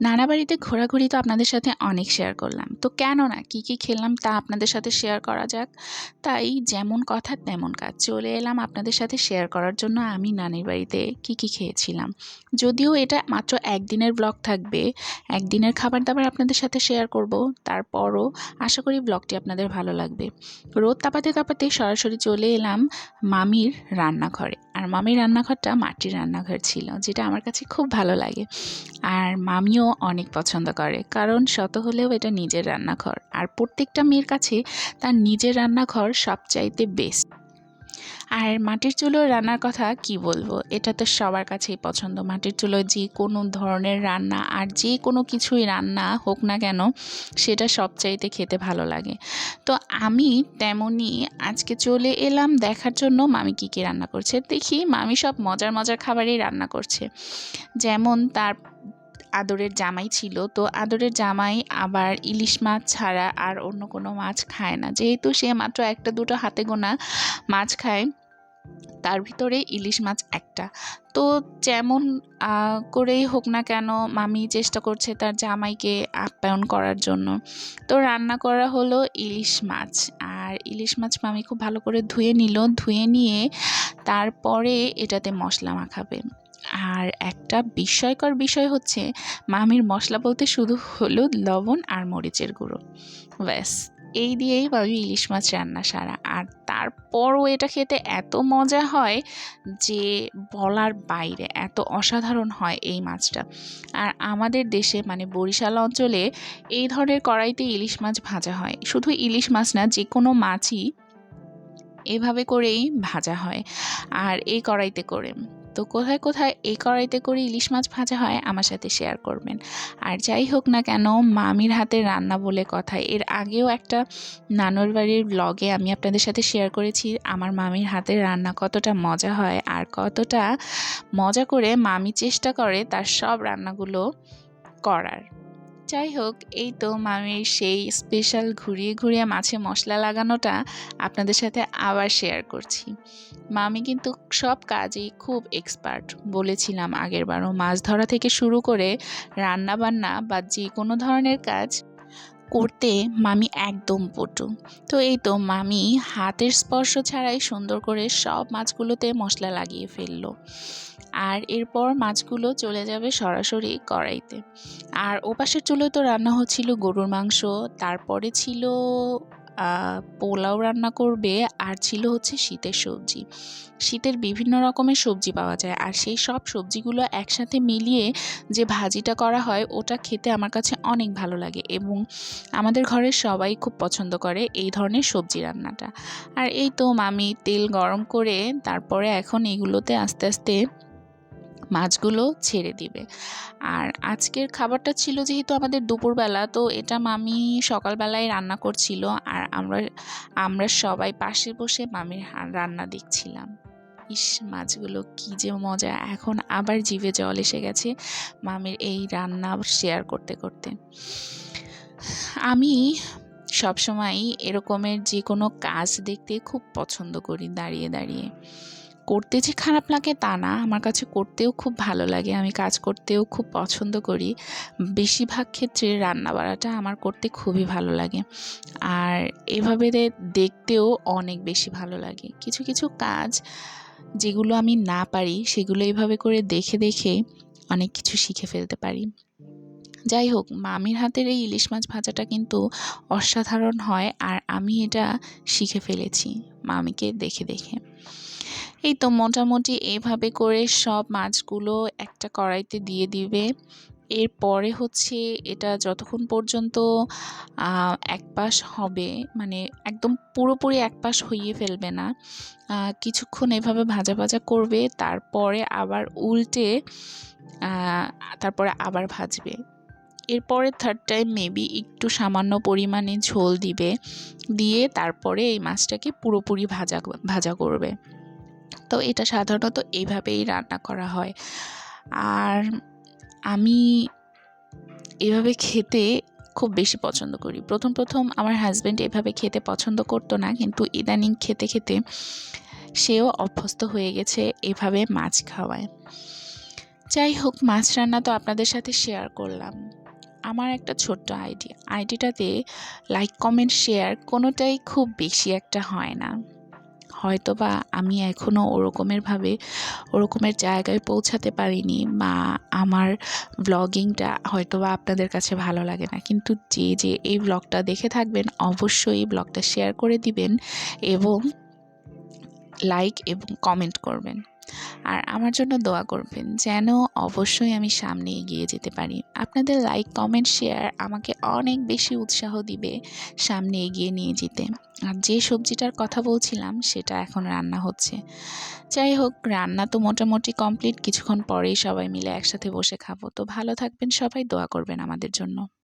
নানা বাড়িতে ঘোরাঘুরি তো আপনাদের সাথে অনেক শেয়ার করলাম। তো কেন না? কী কী খেলাম তা আপনাদের সাথে শেয়ার করা যাক। তাই যেমন কথা তেমন কাজ। চলে এলাম আপনাদের সাথে শেয়ার করার জন্য আমি নানির বাড়িতে কী কী খেয়েছিলাম। যদিও এটা মাত্র একদিনের ব্লগ থাকবে, একদিনের খাবার দাবার আপনাদের সাথে শেয়ার করব, তারপরও আশা করি ব্লগটি আপনাদের ভালো লাগবে। রোদ তাপাতে তাপাতে সরাসরি চলে এলাম মামির রান্নাঘরে। আর মামির রান্নাঘরটা মাটির রান্নাঘর ছিল, যেটা আমার কাছে খুব ভালো লাগে। আর মামিও অনেক পছন্দ করে, কারণ শত হলেও এটা নিজের রান্নাঘর। আর প্রত্যেকটা মেয়ের কাছে তার নিজের রান্নাঘর সবচাইতে বেস্ট আর মাটির চুলোর রান্নার কথা কি বলব? এটা তো সবার কাছেই পছন্দ। মাটির চুলোয় যে কোনো ধরনের রান্না আর যে কোনো কিছুই রান্না হোক না কেন, সেটা সবচাইতে খেতে ভালো লাগে। তো আমি তেমনই আজকে চলে এলাম দেখার জন্য মামি কী কী রান্না করছে। দেখি মামি সব মজার মজার খাবারই রান্না করছে। যেমন তার আদরের জামাই ছিল, তো আদরের জামাই আবার ইলিশ মাছ ছাড়া আর অন্য কোনো মাছ খায় না। যেহেতু সে মাত্র একটা দুটো হাতে গোনা মাছ খায়, তার ভিতরে ইলিশ মাছ একটা। তো যেমন করেই হোক না কেন, মামি চেষ্টা করছে তার জামাইকে আপ্যায়ন করার জন্য। তো রান্না করা হলো ইলিশ মাছ। আর ইলিশ মাছ মামি খুব ভালো করে ধুয়ে নিল। ধুয়ে নিয়ে তারপরে এটাতে মশলা মাখাবে। আর একটা বিস্ময়কর বিষয় হচ্ছে, মামির মশলা বলতে শুধু হলুদ, লবণ আর মরিচের গুঁড়ো। ব্যাস। এই দিয়েই মামি ইলিশ মাছ রান্না সারা। আর তারপরও এটা খেতে এত মজা হয় যে বলার বাইরে এত অসাধারণ হয় এই মাছটা। আর আমাদের দেশে মানে বরিশাল অঞ্চলে এই ধরনের কড়াইতে ইলিশ মাছ ভাজা হয়। শুধু ইলিশ মাছ না যে কোনো মাছই এভাবে করেই ভাজা হয়। আর এই কড়াইতে করে। তো কোথায় কোথায় এই কড়াইতে করে ইলিশ মাছ ভাজা হয় আমার সাথে শেয়ার করবেন। আর যাই হোক না কেন, মামির হাতে রান্না বলে কথা, এর আগেও একটা নানুর বাড়ির ব্লগে আমি আপনাদের সাথে শেয়ার করেছি, আমার মামির হাতের রান্না কতটা মজা হয় আর কতটা মজা করে মামি চেষ্টা করে তার সব রান্নাগুলো করার। যাই হোক এই তো মামির সেই স্পেশাল ঘুরিয়ে ঘুরিয়ে মাছে মশলা লাগানোটা আপনাদের সাথে আবার শেয়ার করছি। মামি কিন্তু সব কাজেই খুব এক্সপার্ট বলেছিলাম আগেরবারও। মাছ ধরা থেকে শুরু করে রান্না বান্না বা যে কোনো ধরনের কাজ করতে মামি একদম পটু। তো এই তো মামি হাতের স্পর্শ ছাড়াই সুন্দর করে সব মাছগুলোতে মশলা লাগিয়ে ফেলল। আর এরপর মাছগুলো চলে যাবে সরাসরি কড়াইতে। আর ওপাশের চুলোয় তো রান্না হচ্ছিল গরুর মাংস, তারপরে ছিল পোলাও রান্না করবে আর ছিল হচ্ছে শীতের সবজি। শীতের বিভিন্ন রকমের সবজি পাওয়া যায় আর সেই সব সবজিগুলো একসাথে মিলিয়ে যে ভাজিটা করা হয়, ওটা খেতে আমার কাছে অনেক ভালো লাগে এবং আমাদের ঘরের সবাই খুব পছন্দ করে এই ধরনের সবজি রান্নাটা। আর এই তো মামি তেল গরম করে তারপরে এখন এগুলোতে আস্তে আস্তে মাছগুলো ছেড়ে দিবে। আর আজকের খাবারটা ছিল যেহেতু আমাদের দুপুরবেলা, তো এটা মামি সকালবেলায় রান্না করছিল আর আমরা আমরা সবাই পাশে বসে মামির রান্না দেখছিলাম। ইস, মাছগুলো কি যে মজা! এখন আবার জিভে জল এসে গেছে মামির এই রান্না শেয়ার করতে করতে। আমি সবসময় এরকমের যে কোনো কাজ দেখতে খুব পছন্দ করি দাঁড়িয়ে দাঁড়িয়ে। করতে যে খারাপ লাগে তা না। আমার কাছে করতেও খুব ভালো লাগে। আমি কাজ করতেও খুব পছন্দ করি। বেশিরভাগ ক্ষেত্রে রান্না বাড়াটা আমার করতে খুবই ভালো লাগে। আর এভাবে দেখতেও অনেক বেশি ভালো লাগে। কিছু কিছু কাজ যেগুলো আমি না পারি, সেগুলো এইভাবে করে দেখে দেখে অনেক কিছু শিখে ফেলতে পারি। যাই হোক, মামির হাতের এই ইলিশ মাছ ভাজাটা কিন্তু অসাধারণ হয়। আর আমি এটা শিখে ফেলেছি মামিকে দেখে দেখে। এই তো মোটামুটি এভাবে করে সব মাছগুলো একটা কড়াইতে দিয়ে দিবে। এরপরে হচ্ছে এটা যতক্ষণ পর্যন্ত এক পাশ হবে মানে একদম পুরোপুরি এক পাশ হইয়ে ফেলবে না কিছুক্ষণ এভাবে ভাজা ভাজা করবে, তারপরে আবার উল্টে তারপরে আবার ভাজবে। এরপরে থার্ড টাইম মেবি একটু সামান্য পরিমাণে ঝোল দিবে, দিয়ে তারপরে এই মাছটাকে পুরোপুরি ভাজা ভাজা করবে। তো এটা সাধারণত এইভাবেই রান্না করা হয়। আর আমি এভাবে খেতে খুব বেশি পছন্দ করি। প্রথম প্রথম আমার হাজব্যান্ড এভাবে খেতে পছন্দ করতো না, কিন্তু ইদানিং খেতে খেতে সেও অভ্যস্ত হয়ে গেছে এভাবে মাছ খাওয়ায়। যাই হোক, মাছ রান্না তো আপনাদের সাথে শেয়ার করলাম। আমার একটা ছোট্ট আইডি, আইডিটাতে লাইক কমেন্ট শেয়ার কোনোটাই খুব বেশি একটা হয় না। হয়তো বা আমি এখনও ওরকমেরভাবে ওরকমের জায়গায় পৌঁছাতে পারিনি বা আমার ব্লগিংটা হয়তো বা আপনাদের কাছে ভালো লাগে না। কিন্তু যে যে এই ব্লগটা দেখে থাকবেন, অবশ্যই এই ব্লগটা শেয়ার করে দিবেন এবং লাইক এবং কমেন্ট করবেন। আর আমার জন্য দোয়া করবেন যেন অবশ্যই আমি সামনে এগিয়ে যেতে পারি। আপনাদের লাইক কমেন্ট শেয়ার আমাকে অনেক বেশি উৎসাহ দিবে সামনে এগিয়ে নিয়ে যেতে। আর যে সবজিটার কথা বলছিলাম সেটা এখন রান্না হচ্ছে। যাই হোক, রান্না তো মোটামুটি কমপ্লিট কিছুক্ষণ পরেই সবাই মিলে একসাথে বসে খাব। তো ভালো থাকবেন, সবাই দোয়া করবেন আমাদের জন্য।